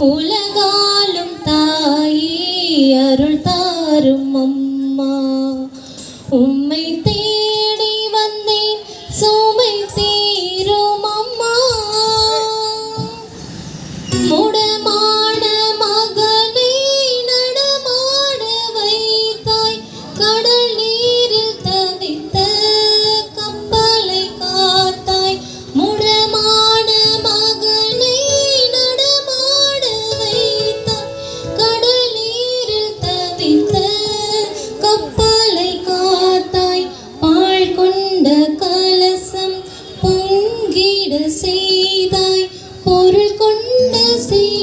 ഉലകാലും തായി അരുൾ താരും അമ്മ. ഉമ്മൈ തേടി വന്നേ സോമൈ തേ செய்தாய் பொருள் கொண்ட செய்தாய்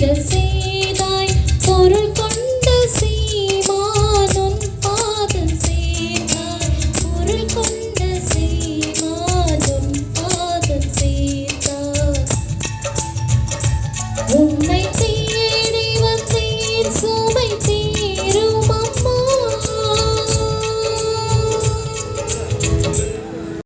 just